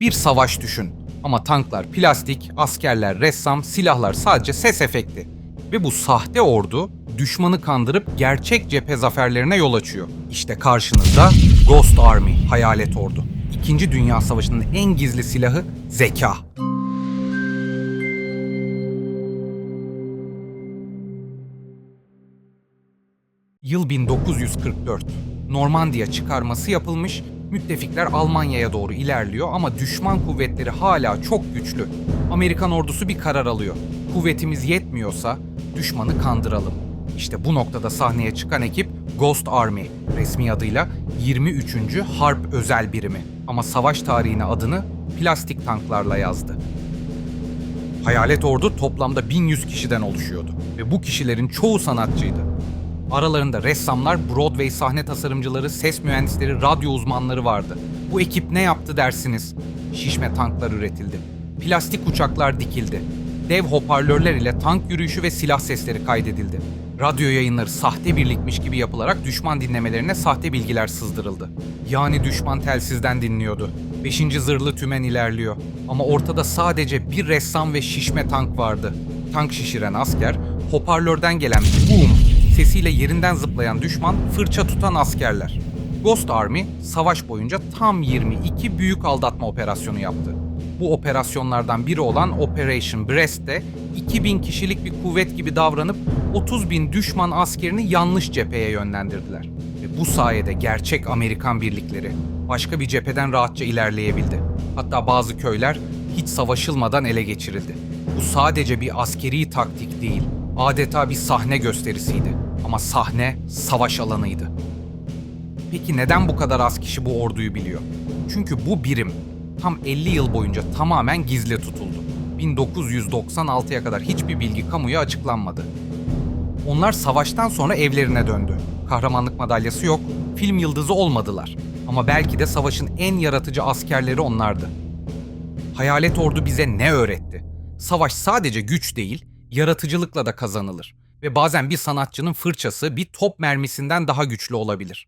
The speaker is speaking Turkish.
Bir savaş düşün. Ama tanklar plastik, askerler ressam, silahlar sadece ses efekti. Ve bu sahte ordu düşmanı kandırıp gerçek cephe zaferlerine yol açıyor. İşte karşınızda Ghost Army, hayalet ordu. İkinci Dünya Savaşı'nın en gizli silahı zeka. Yıl 1944. Normandiya çıkarması yapılmış, müttefikler Almanya'ya doğru ilerliyor ama düşman kuvvetleri hala çok güçlü. Amerikan ordusu bir karar alıyor. Kuvvetimiz yetmiyorsa düşmanı kandıralım. İşte bu noktada sahneye çıkan ekip Ghost Army, resmi adıyla 23. Harp Özel Birimi. Ama savaş tarihine adını plastik tanklarla yazdı. Hayalet ordu toplamda 1100 kişiden oluşuyordu ve bu kişilerin çoğu sanatçıydı. Aralarında ressamlar, Broadway sahne tasarımcıları, ses mühendisleri, radyo uzmanları vardı. Bu ekip ne yaptı dersiniz? Şişme tanklar üretildi. Plastik uçaklar dikildi. Dev hoparlörler ile tank yürüyüşü ve silah sesleri kaydedildi. Radyo yayınları sahte birlikmiş gibi yapılarak düşman dinlemelerine sahte bilgiler sızdırıldı. Yani düşman telsizden dinliyordu. Beşinci zırhlı tümen ilerliyor. Ama ortada sadece bir ressam ve şişme tank vardı. Tank şişiren asker, hoparlörden gelen boom sesiyle yerinden zıplayan düşman, fırça tutan askerler. Ghost Army savaş boyunca tam 22 büyük aldatma operasyonu yaptı. Bu operasyonlardan biri olan Operation Brest'te 2000 kişilik bir kuvvet gibi davranıp 30 bin düşman askerini yanlış cepheye yönlendirdiler. Ve bu sayede gerçek Amerikan birlikleri başka bir cepheden rahatça ilerleyebildi. Hatta bazı köyler hiç savaşılmadan ele geçirildi. Bu sadece bir askeri taktik değil, adeta bir sahne gösterisiydi. Ama sahne savaş alanıydı. Peki neden bu kadar az kişi bu orduyu biliyor? Çünkü bu birim tam 50 yıl boyunca tamamen gizli tutuldu. 1996'ya kadar hiçbir bilgi kamuya açıklanmadı. Onlar savaştan sonra evlerine döndü. Kahramanlık madalyası yok, film yıldızı olmadılar. Ama belki de savaşın en yaratıcı askerleri onlardı. Hayalet Ordu bize ne öğretti? Savaş sadece güç değil, yaratıcılıkla da kazanılır. Ve bazen bir sanatçının fırçası bir top mermisinden daha güçlü olabilir.